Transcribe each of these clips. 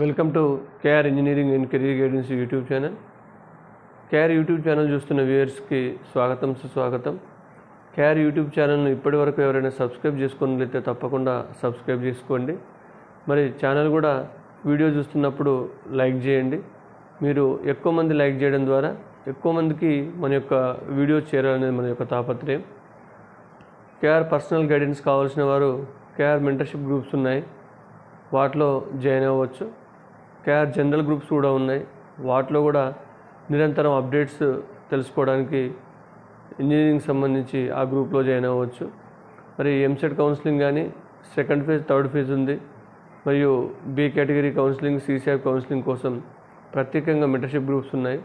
Welcome to KR engineering and career guidance YouTube channel. KR YouTube channel చూస్తున్న వ్యూయర్స్కి స్వాగతం సుస్వాగతం. కేఆర్ యూట్యూబ్ ఛానల్ను ఇప్పటి వరకు ఎవరైనా సబ్స్క్రైబ్ చేసుకున్నట్లయితే తప్పకుండా సబ్స్క్రైబ్ చేసుకోండి. మరి ఛానల్ కూడా వీడియో చూస్తున్నప్పుడు లైక్ చేయండి. మీరు ఎక్కువ మంది లైక్ చేయడం ద్వారా ఎక్కువ మందికి మన యొక్క వీడియో చేరాలనేది మన యొక్క తాపత్రయం. కేఆర్ పర్సనల్ గైడెన్స్ కావాల్సిన వారు కేఆర్ మెంటర్షిప్ గ్రూప్స్ ఉన్నాయి. వాటిలో జాయిన్ అవ్వచ్చు. కేఆర్ జనరల్ గ్రూప్స్ కూడా ఉన్నాయి. వాటిలో కూడా నిరంతరం అప్డేట్స్ తెలుసుకోవడానికి ఇంజనీరింగ్ సంబంధించి ఆ గ్రూప్లో జాయిన్ అవ్వచ్చు. మరి ఎంసెట్ కౌన్సిలింగ్ కానీ సెకండ్ ఫేజ్ థర్డ్ ఫేజ్ ఉంది. మరియు B category counselling CCR counselling కోసం ప్రత్యేకంగా మెంటర్షిప్ గ్రూప్స్ ఉన్నాయి.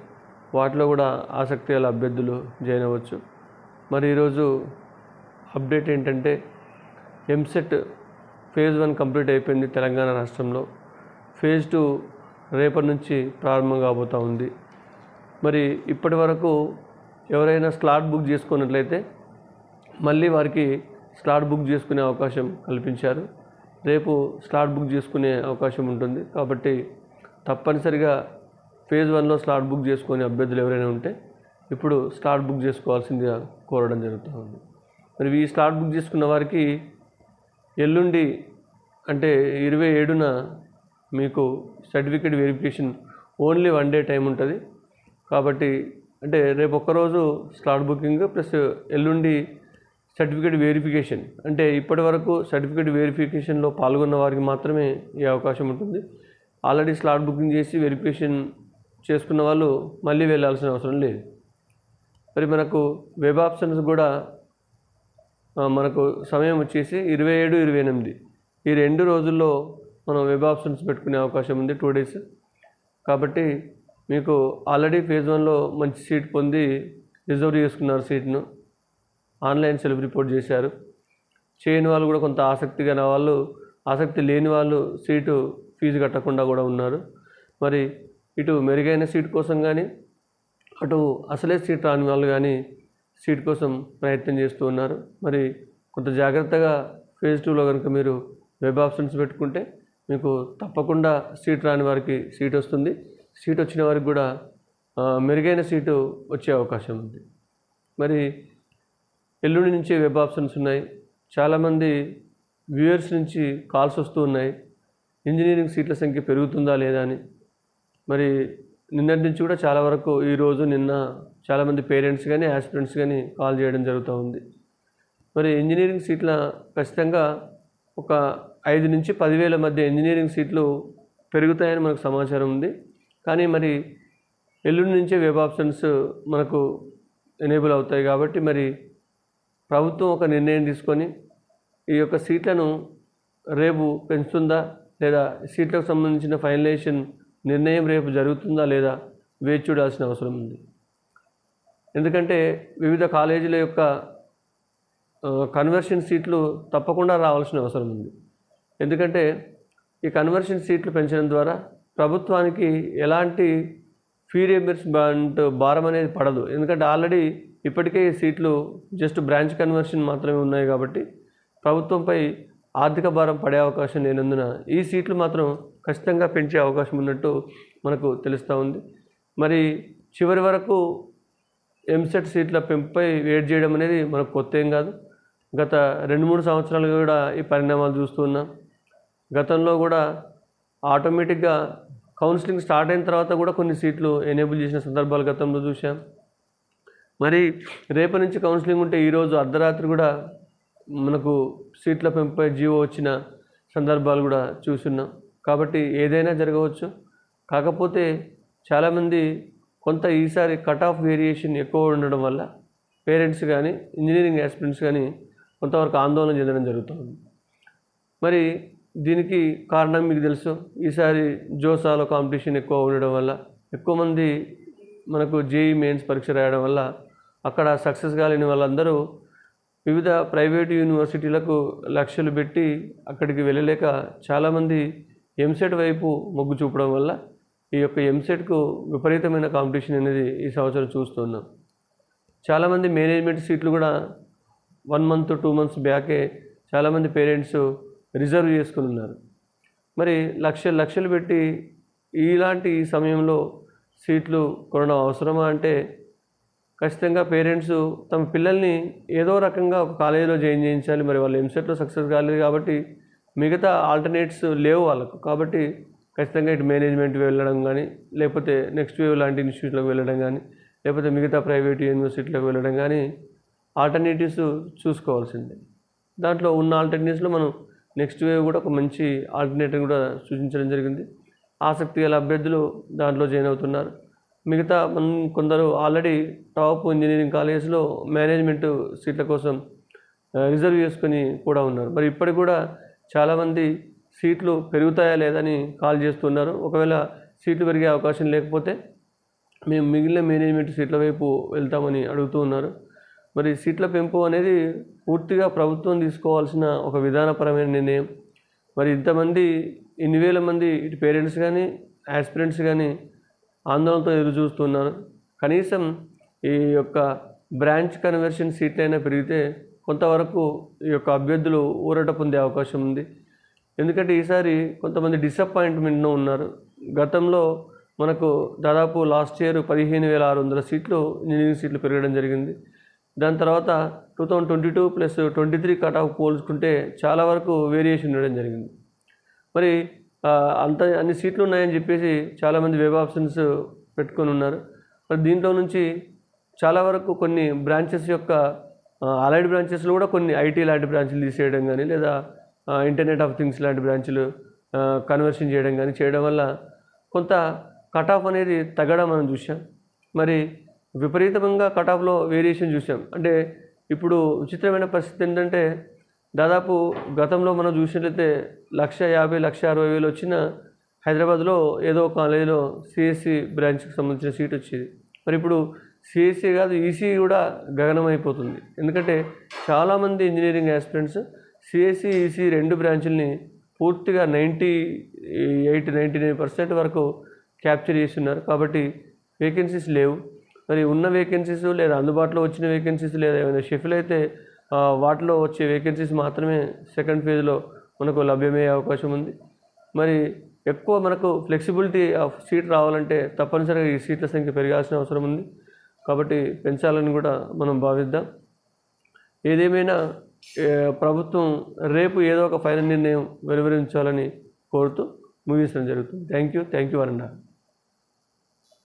వాటిలో కూడా ఆసక్తి గల అభ్యర్థులు జాయిన్ అవ్వచ్చు. మరి ఈరోజు అప్డేట్ ఏంటంటే ఎంసెట్ ఫేజ్ వన్ కంప్లీట్ అయిపోయింది తెలంగాణ రాష్ట్రంలో. ఫేజ్ టూ రేపటి నుంచి ప్రారంభం కాబోతూ ఉంది. మరి ఇప్పటి వరకు ఎవరైనా స్లాట్ బుక్ చేసుకున్నట్లయితే మళ్ళీ వారికి స్లాట్ బుక్ చేసుకునే అవకాశం కల్పించారు. రేపు స్లాట్ బుక్ చేసుకునే అవకాశం ఉంటుంది. కాబట్టి తప్పనిసరిగా ఫేజ్ వన్లో స్లాట్ బుక్ చేసుకునే అభ్యర్థులు ఎవరైనా ఉంటే ఇప్పుడు స్లాట్ బుక్ చేసుకోవాల్సిందిగా కోరడం జరుగుతూ ఉంది. మరి ఈ స్లాట్ బుక్ చేసుకున్న వారికి ఎల్లుండి అంటే ఇరవై ఏడున మీకు certificate verification only one day time ఉంటుంది. కాబట్టి అంటే రేపు ఒక్కరోజు స్లాట్ బుకింగ్ ప్లస్ ఎల్లుండి సర్టిఫికేట్ వెరిఫికేషన్ అంటే ఇప్పటి వరకు సర్టిఫికేట్ వెరిఫికేషన్లో పాల్గొన్న వారికి మాత్రమే ఈ అవకాశం ఉంటుంది. ఆల్రెడీ స్లాట్ బుకింగ్ చేసి వెరిఫికేషన్ చేసుకున్న వాళ్ళు మళ్ళీ వెళ్ళాల్సిన అవసరం లేదు. మరి మనకు వెబ్ ఆప్షన్స్ కూడా మనకు సమయం వచ్చేసి ఇరవై ఏడు ఇరవై ఎనిమిది. ఈ రెండు రోజుల్లో మనం వెబ్ ఆప్షన్స్ పెట్టుకునే అవకాశం ఉంది టూ డేస్ కాబట్టి మీకు ఆల్రెడీ ఫేజ్ వన్లో మంచి సీట్ పొంది రిజర్వ్ చేసుకున్నారు సీట్ను ఆన్లైన్ సెల్ఫ్ రిపోర్ట్ చేశారు. చేయని వాళ్ళు కూడా కొంత ఆసక్తిగా నా వాళ్ళు ఆసక్తి లేని వాళ్ళు సీటు ఫీజు కట్టకుండా కూడా ఉన్నారు. మరి ఇటు మెరుగైన సీట్ కోసం కానీ అటు అసలే సీట్ రాని వాళ్ళు కానీ సీట్ కోసం ప్రయత్నం చేస్తూ ఉన్నారు. మరి కొంత జాగ్రత్తగా ఫేజ్ టూలో కనుక మీరు వెబ్ ఆప్షన్స్ పెట్టుకుంటే మీకు తప్పకుండా సీట్ రాని వారికి సీట్ వస్తుంది. సీట్ వచ్చిన వారికి కూడా మెరుగైన సీటు వచ్చే అవకాశం ఉంది. మరి ఎల్లుండి నుంచి వెబ్ ఆప్షన్స్ ఉన్నాయి. చాలామంది వ్యూయర్స్ నుంచి కాల్స్ వస్తూ ఉన్నాయి. ఇంజనీరింగ్ సీట్ల సంఖ్య పెరుగుతుందా లేదా అని. మరి నిన్నటి నుంచి కూడా చాలా వరకు ఈరోజు నిన్న చాలామంది పేరెంట్స్ కానీ ఆస్పిరెంట్స్ కానీ కాల్ చేయడం జరుగుతూ ఉంది. మరి ఇంజనీరింగ్ సీట్ల ఖచ్చితంగా ఒక ఐదు నుంచి పదివేల మధ్య ఇంజనీరింగ్ సీట్లు పెరుగుతాయని మనకు సమాచారం ఉంది. కానీ మరి ఎల్లుండి నుంచే వెబ్ ఆప్షన్స్ మనకు ఎనేబుల్ అవుతాయి కాబట్టి మరి ప్రభుత్వం ఒక నిర్ణయం తీసుకొని ఈ యొక్క సీట్లను రేపు పెంచుతుందా లేదా సీట్లకు సంబంధించిన ఫైనలైజేషన్ నిర్ణయం రేపు జరుగుతుందా లేదా వేచి చూడాల్సిన అవసరం ఉంది. ఎందుకంటే వివిధ కాలేజీల యొక్క కన్వర్షన్ సీట్లు తప్పకుండా రావాల్సిన అవసరం ఉంది. ఎందుకంటే ఈ కన్వర్షన్ సీట్లు పెంచడం ద్వారా ప్రభుత్వానికి ఎలాంటి ఫీ రియంబర్స్మెంట్ భారం అనేది పడదు. ఎందుకంటే ఆల్రెడీ ఇప్పటికే ఈ సీట్లు జస్ట్ బ్రాంచ్ కన్వర్షన్ మాత్రమే ఉన్నాయి కాబట్టి ప్రభుత్వంపై ఆర్థిక భారం పడే అవకాశం లేనందున ఈ సీట్లు మాత్రం ఖచ్చితంగా పెంచే అవకాశం ఉన్నట్టు మనకు తెలుస్తూ ఉంది. మరి చివరి వరకు ఎంసెట్ సీట్ల పెంపై వెయిట్ చేయడం అనేది మనకు కొత్త ఏం కాదు. గత రెండు మూడు సంవత్సరాలుగా కూడా ఈ పరిణామాలు చూస్తున్నాం గతంలో కూడా ఆటోమేటిక్గా కౌన్సిలింగ్ స్టార్ట్ అయిన తర్వాత కూడా కొన్ని సీట్లు ఎనేబుల్ చేసిన సందర్భాలు గతంలో చూసాం మరి రేపటి నుంచి కౌన్సిలింగ్ ఉంటే ఈరోజు అర్ధరాత్రి కూడా మనకు సీట్ల పెంపై జీవో వచ్చిన సందర్భాలు కూడా చూస్తున్నాం. కాబట్టి ఏదైనా జరగవచ్చు. కాకపోతే చాలామంది కొంత ఈసారి కట్ ఆఫ్ వేరియేషన్ ఎక్కువ ఉండడం వల్ల పేరెంట్స్ కానీ ఇంజనీరింగ్ ఆస్పిరెంట్స్ కానీ కొంతవరకు ఆందోళన చెందడం జరుగుతుంది. మరి దీనికి కారణం మీకు తెలుసు. ఈసారి జోసాలో కాంపిటీషన్ ఎక్కువ ఉండడం వల్ల ఎక్కువ మంది మనకు జేఈ మెయిన్స్ పరీక్ష రాయడం వల్ల అక్కడ సక్సెస్ కాలేని వాళ్ళందరూ వివిధ ప్రైవేట్ యూనివర్సిటీలకు లక్ష్యలు పెట్టి అక్కడికి వెళ్ళలేక చాలామంది ఎంసెట్ వైపు మొగ్గు చూపడం వల్ల ఈ యొక్క ఎంసెట్కు విపరీతమైన కాంపిటీషన్ అనేది ఈ సంవత్సరం చూస్తున్నాం. చాలామంది మేనేజ్మెంట్ సీట్లు కూడా వన్ మంత్ టూ మంత్స్ బ్యాకే చాలామంది పేరెంట్స్ రిజర్వ్ చేసుకుని ఉన్నారు. మరి లక్షలు లక్షలు పెట్టి ఇలాంటి సమయంలో సీట్లు కొనడం అవసరమా అంటే ఖచ్చితంగా పేరెంట్స్ తమ పిల్లల్ని ఏదో రకంగా ఒక కాలేజీలో జాయిన్ చేయించాలి. మరి వాళ్ళు ఎంసెట్లో సక్సెస్ కాలేదు కాబట్టి మిగతా ఆల్టర్నేట్స్ లేవు వాళ్ళకు. కాబట్టి ఖచ్చితంగా ఇటు మేనేజ్మెంట్ వెళ్ళడం కానీ లేకపోతే నెక్స్ట్ వేవ్ లాంటి ఇన్స్టిట్యూట్లకు వెళ్ళడం కానీ లేకపోతే మిగతా ప్రైవేట్ యూనివర్సిటీలకు వెళ్ళడం కానీ ఆల్టర్నేటివ్స్ చూసుకోవాల్సిందే. దాంట్లో ఉన్న ఆల్టర్నేటివ్స్లో మనం నెక్స్ట్ వేవ్ కూడా ఒక మంచి ఆల్టర్నేటివ్ కూడా సూచించడం జరిగింది. ఆసక్తి గల అభ్యర్థులు దాంట్లో జాయిన్ అవుతున్నారు. మిగతా మనం కొందరు ఆల్రెడీ టాప్ ఇంజనీరింగ్ కాలేజెస్లో మేనేజ్మెంట్ సీట్ల కోసం రిజర్వ్ చేసుకొని కూడా ఉన్నారు. మరి ఇప్పటికి కూడా చాలామంది సీట్లు పెరుగుతాయా లేదని కాల్ చేస్తున్నారు. ఒకవేళ సీట్లు పెరిగే అవకాశం లేకపోతే మేము మిగిలిన మేనేజ్మెంట్ సీట్ల వైపు వెళ్తామని అడుగుతూ ఉన్నారు. మరి సీట్ల పెంపు అనేది పూర్తిగా ప్రభుత్వం తీసుకోవాల్సిన ఒక విధానపరమైన నిర్ణయం. మరి ఇంతమంది ఇన్ని వేల మంది ఇటు పేరెంట్స్ కానీ యాస్పిరెంట్స్ కానీ ఆందోళనతో ఎదురు చూస్తున్నారు కనీసం ఈ యొక్క బ్రాంచ్ కన్వర్షన్ సీట్లైనా పెరిగితే కొంతవరకు ఈ యొక్క అభ్యర్థులు ఊరట పొందే అవకాశం ఉంది. ఎందుకంటే ఈసారి కొంతమంది డిసప్పాయింట్మెంట్లో ఉన్నారు. గతంలో మనకు దాదాపు లాస్ట్ ఇయర్ పదిహేను వేల ఆరు వందల సీట్లు ఇంజనీరింగ్ సీట్లు పెరగడం జరిగింది. దాని తర్వాత two thousand twenty two plus twenty three cut off పోల్చుకుంటే చాలా వరకు వేరియేషన్ ఉండడం జరిగింది. మరి అంత అన్ని సీట్లు ఉన్నాయని చెప్పేసి చాలామంది వెబ్ ఆప్షన్స్ పెట్టుకొని ఉన్నారు. మరి దీంట్లో నుంచి చాలా వరకు కొన్ని బ్రాంచెస్ యొక్క అలైడ్ బ్రాంచెస్లో కూడా కొన్ని ఐటీ లాంటి బ్రాంచ్లు తీసేయడం కానీ లేదా ఇంటర్నెట్ ఆఫ్ థింగ్స్ లాంటి బ్రాంచ్లు కన్వర్షన్ చేయడం కానీ చేయడం వల్ల కొంత కట్ ఆఫ్ అనేది తగ్గడం మనం చూసాం మరి విపరీతంగా కటాఫ్లో వేరియేషన్ చూసాం అంటే ఇప్పుడు విచిత్రమైన పరిస్థితి ఏంటంటే దాదాపు గతంలో మనం చూసినట్లయితే లక్ష యాభై లక్ష అరవై వేలు వచ్చిన హైదరాబాద్లో ఏదో కాలేజీలో సిఎస్సి బ్రాంచ్కి సంబంధించిన సీట్ వచ్చేది. మరి ఇప్పుడు సిఎస్సి కాదు ఈసీ కూడా గగనమైపోతుంది. ఎందుకంటే చాలామంది ఇంజనీరింగ్ ఆస్పిరెంట్స్ సిఎస్సి ఈసీ రెండు బ్రాంచుల్ని పూర్తిగా ninety eight ninety nine percent వరకు క్యాప్చర్ చేస్తున్నారు. కాబట్టి వేకెన్సీస్ లేవు. మరి ఉన్న వేకెన్సీస్ లేదా అందుబాటులో వచ్చిన వేకెన్సీస్ లేదా ఏమైనా షిఫ్ట్లు అయితే వాటిలో వచ్చే వేకెన్సీస్ మాత్రమే సెకండ్ ఫేజ్లో మనకు లభ్యమయ్యే అవకాశం ఉంది. మరి ఎక్కువ మనకు ఫ్లెక్సిబిలిటీ ఆఫ్ సీట్ రావాలంటే తప్పనిసరిగా ఈ సీట్ల సంఖ్య పెరగాల్సిన అవసరం ఉంది. కాబట్టి పెంచాలని కూడా మనం భావిద్దాం. ఏదేమైనా ప్రభుత్వం రేపు ఏదో ఒక ఫైనల్ నిర్ణయం వెలువరించాలని కోరుతూ ముగించడం జరుగుతుంది. థ్యాంక్ యూ థ్యాంక్ యూ అన్న